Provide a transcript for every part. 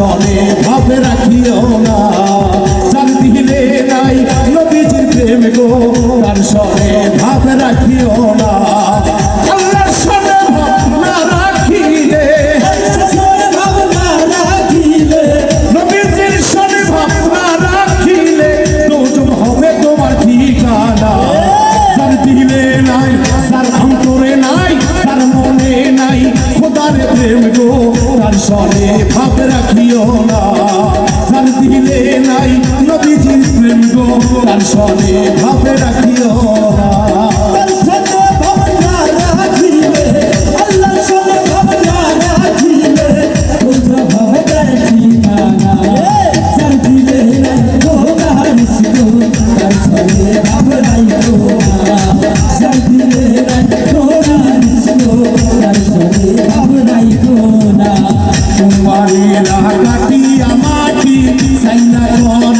তার সনে প্রেম গো তার সনে ভাব রাখিও না। তার দিলে নাই নদীজির প্রেম গো, তার সনে ভাব রাখিও না। মাটি সাইনা করে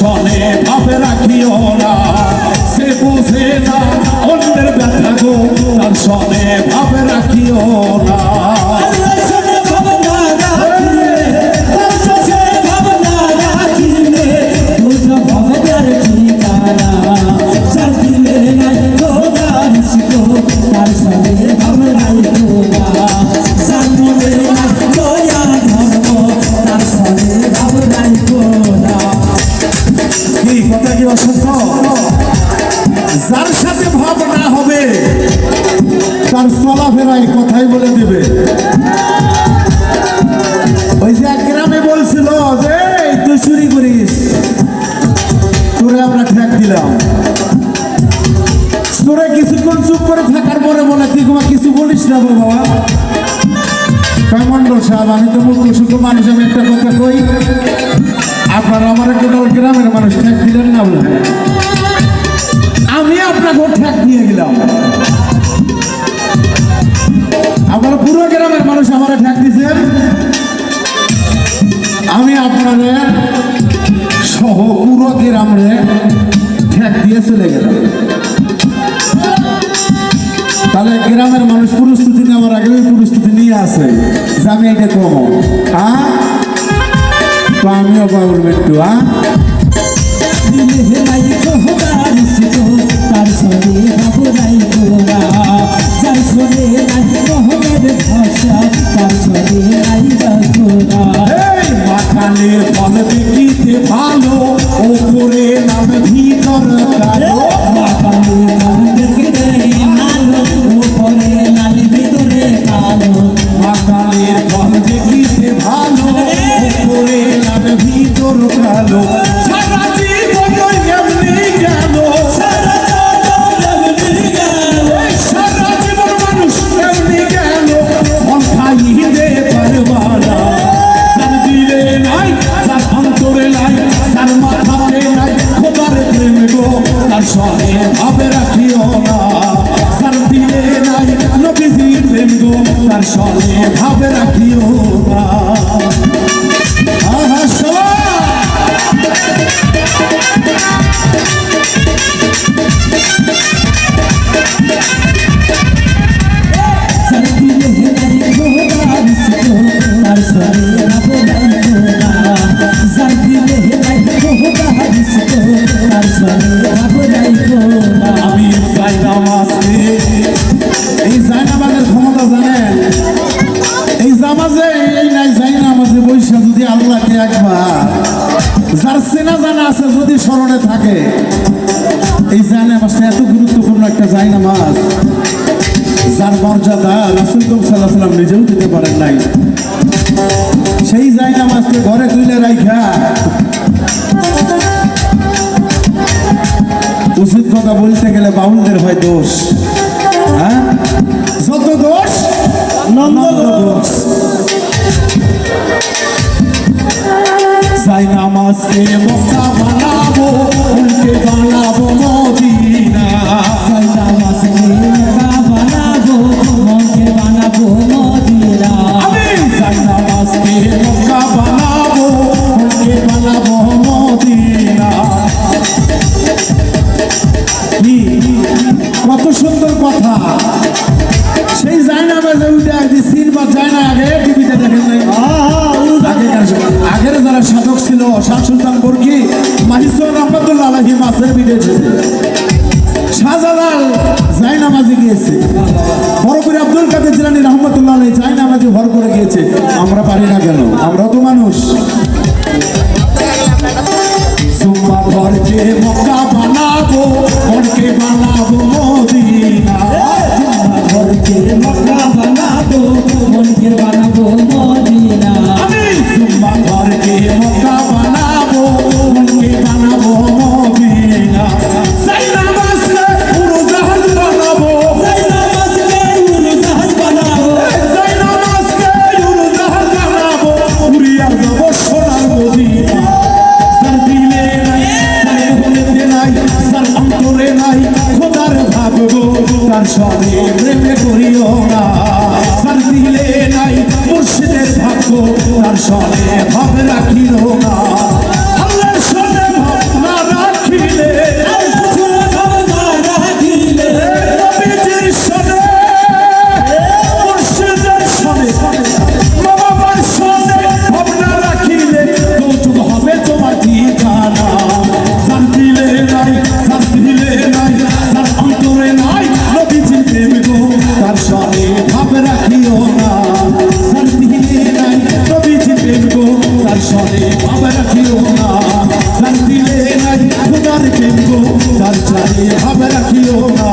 সনে ভাবে রাখিও না। সে বোঝে না অন্যের ব্যথা গো, তার সনে ভাবে রাখিও না। যার সাথে ভাব না হবে, তার চলাফেরায় কথাই বলে দেবে। ওই যে এক গ্রামে বলছিল যে তুই চুরি করিস। তোরে আমরা ঠেক দিলাম। তোরে কিছুক্ষণ চুপ করে থাকার পরে বলে, তুই তোমার কিছু বলিস না গো বাবা। কয়, মন্ডল সাহেব, আমি তো মূর্খ সুখ মানুষ, আমি একটা কথা কই, আপনার আমার টোটাল গ্রামের মানুষ ঠেক দিলেন না বলে। আমি আপনাকে ঠেক দিয়ে গেলাম। আমার পুরো গ্রামের মানুষ আমার ঠেক দিছেন আমি আপনারে সহ পুরো গ্রামে ঠেক দিয়ে চলে গেলাম। তাহলে গ্রামের মানুষ প্রস্তুতি নেওয়ার আগে ওই প্রস্তুতি নিয়ে আসে যে আমি এটা কম। আমিও বাবুল বিট্টু হ্যাঁ no আমি এই জায়নামাজের ক্ষমতা জানেন? এই জামাজে এই নাই জায়নামাজে বৈশা যদি আল্লাহকে একবার, যার চেনা জানা আছে যদি স্মরণে থাকে, এই জায়নামাজটা এত গুরুত্বপূর্ণ একটা জায়নামাজ যার মর্যাদা রাসুল সাল্লাহ সাল্লাম নিজেও দিতে পারেন নাই। সেই জায়নামাজকে ঘরে তুলে রাইখা উচিত কথা বলতে গেলে বাউলদের হয় দোষ। হ্যাঁ? যত দোষ, নন্দ দোষ। সাই নামাজকে মক্কা বানাবো, উল্টে বানাবো মদিনা। সাই নামাজকে বাজে উঠে আসছি সিনেমা যায় না আগে টিভিতে দেখেন নাই। আগের যারা সাধক ছিল শাহ সুলতান বর্কি মাহিসুর রহমতুল্লাহ আলহী মাসের বিদেশে শাহজালাল গিয়েছে আব্দুল কাদের জিলানি রহমতুল্লাহ আলহী ভর করে গিয়েছে আমরা পারি না হবে রাখিও না।